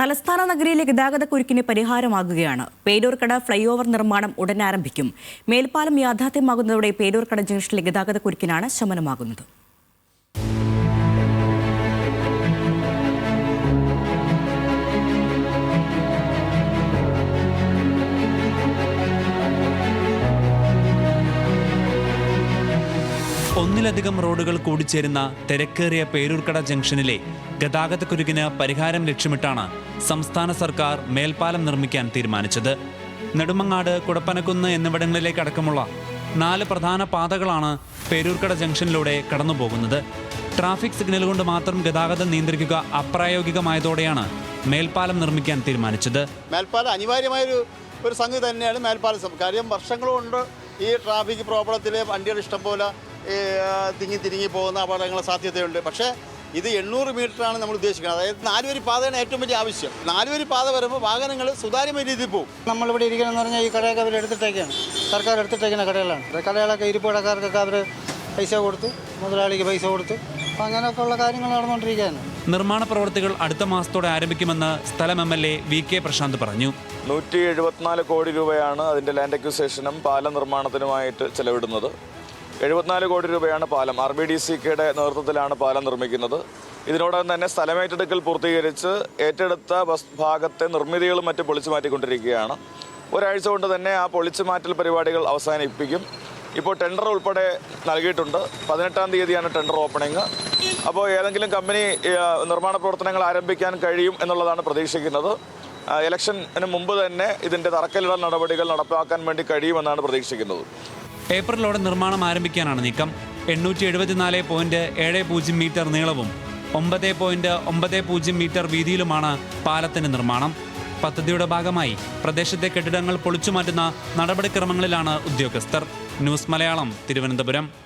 തലസ്ഥാന നഗരിയിലെ ഗതാഗതക്കുരുക്കിന് പരിഹാരമാകുകയാണ്. പേരൂർക്കട ഫ്ലൈ ഓവർ നിർമ്മാണം ഉടൻ ആരംഭിക്കും. മേൽപ്പാലം യാഥാർത്ഥ്യമാകുന്നതോടെ പേരൂർക്കട ജംഗ്ഷനിലെ ഗതാഗതക്കുരുക്കിനാണ് ശമനമാകുന്നത്. ഒന്നിലധികം റോഡുകൾ കൂടിച്ചേരുന്ന തിരക്കേറിയ പേരൂർക്കട ജംഗ്ഷനിലെ ഗതാഗതക്കുരുക്കിന് പരിഹാരം ലക്ഷ്യമിട്ടാണ് സംസ്ഥാന സർക്കാർ മേൽപ്പാലം നിർമ്മിക്കാൻ തീരുമാനിച്ചത്. നെടുമങ്ങാട് കുടപ്പനക്കുന്ന് എന്നിവിടങ്ങളിലേക്ക് അടക്കമുള്ള നാല് പ്രധാന പാതകളാണ് പേരൂർക്കട ജംഗ്ഷനിലൂടെ കടന്നുപോകുന്നത്. ട്രാഫിക് സിഗ്നൽ കൊണ്ട് മാത്രം ഗതാഗതം നിയന്ത്രിക്കുക അപ്രായോഗികമായതോടെയാണ് മേൽപ്പാലം നിർമ്മിക്കാൻ തീരുമാനിച്ചത്. മേൽപ്പാലം അനിവാര്യമായൊരു ഒരു സംഗതി തന്നെയാണ് മേൽപ്പാലം. കാര്യം വർഷങ്ങളുകൊണ്ട് ഈ ട്രാഫിക് പ്രോബ്ലത്തിലെ വണ്ടികൾ ഇഷ്ടംപോലെ തിങ്ങി തിരിങ്ങി പോകുന്ന അപകടങ്ങൾ സാധ്യതയുണ്ട്. പക്ഷേ ഇത് എണ്ണൂറ് മീറ്ററാണ് നമ്മൾ ഉദ്ദേശിക്കുന്നത്. അതായത് നാലുവരി പാതയാണ് ഏറ്റവും വലിയ ആവശ്യം. നാലുവരി പാത വരുമ്പോൾ വാഹനങ്ങൾ സുതാര്യമായ രീതിയിൽ പോകും. നമ്മളിവിടെ ഇരിക്കണമെന്ന് പറഞ്ഞാൽ ഈ കടയൊക്കെ അവർ എടുത്തിട്ടേക്കാണ്. സർക്കാർ എടുത്തിട്ടേക്കുന്ന കടകളാണ്. കടകളൊക്കെ ഇരിപ്പ് കടക്കാർക്കൊക്കെ അവർ പൈസ കൊടുത്ത് മുതലാളിക്ക് പൈസ കൊടുത്ത് അങ്ങനെയൊക്കെ ഉള്ള കാര്യങ്ങൾ നടന്നുകൊണ്ടിരിക്കുകയാണ്. നിർമ്മാണ പ്രവൃത്തികൾ അടുത്ത മാസത്തോടെ ആരംഭിക്കുമെന്ന് സ്ഥലം M L A V K Prasanth പറഞ്ഞു. നൂറ്റി എഴുപത്തിനാല് കോടി രൂപയാണ് അതിന്റെ ലാൻഡ് അക്വിസേഷനും പാല നിർമ്മാണത്തിനുമായിട്ട് ചെലവിടുന്നത്. എഴുപത്തിനാല് കോടി രൂപയാണ് പാലം. ആർ ബി ഡി സി കെയുടെ നേതൃത്വത്തിലാണ് പാലം നിർമ്മിക്കുന്നത്. ഇതിനോടകം തന്നെ സ്ഥലമേറ്റെടുക്കൽ പൂർത്തീകരിച്ച് ഏറ്റെടുത്ത ബസ് ഭാഗത്തെ നിർമ്മിതികളും മറ്റും പൊളിച്ചു മാറ്റിക്കൊണ്ടിരിക്കുകയാണ്. ഒരാഴ്ച കൊണ്ട് തന്നെ ആ പൊളിച്ചു മാറ്റൽ പരിപാടികൾ അവസാനിപ്പിക്കും. ഇപ്പോൾ ടെൻഡർ ഉൾപ്പെടെ നൽകിയിട്ടുണ്ട്. പതിനെട്ടാം തീയതിയാണ് ടെൻഡർ ഓപ്പണിംഗ്. അപ്പോൾ ഏതെങ്കിലും കമ്പനി നിർമ്മാണ പ്രവർത്തനങ്ങൾ ആരംഭിക്കാൻ കഴിയും എന്നുള്ളതാണ് പ്രതീക്ഷിക്കുന്നത്. ഇലക്ഷന് മുമ്പ് തന്നെ ഇതിന്റെ തറക്കല്ലിടൽ നടപടികൾ നടപ്പാക്കാൻ വേണ്ടി കഴിയുമെന്നാണ് പ്രതീക്ഷിക്കുന്നത്. ഏപ്രിലോടെ നിർമ്മാണം ആരംഭിക്കാനാണ് നീക്കം. എണ്ണൂറ്റി എഴുപത്തിനാല് പോയിന്റ് ഏഴ് പൂജ്യം മീറ്റർ നീളവും ഒമ്പത് പോയിന്റ് ഒമ്പത് പൂജ്യം മീറ്റർ വീതിയിലുമാണ് പാലത്തിന്റെ നിർമ്മാണം. പദ്ധതിയുടെ ഭാഗമായി പ്രദേശത്തെ കെട്ടിടങ്ങൾ പൊളിച്ചുമാറ്റുന്ന നടപടിക്രമങ്ങളിലാണ് ഉദ്യോഗസ്ഥർ. ന്യൂസ് മലയാളം തിരുവനന്തപുരം.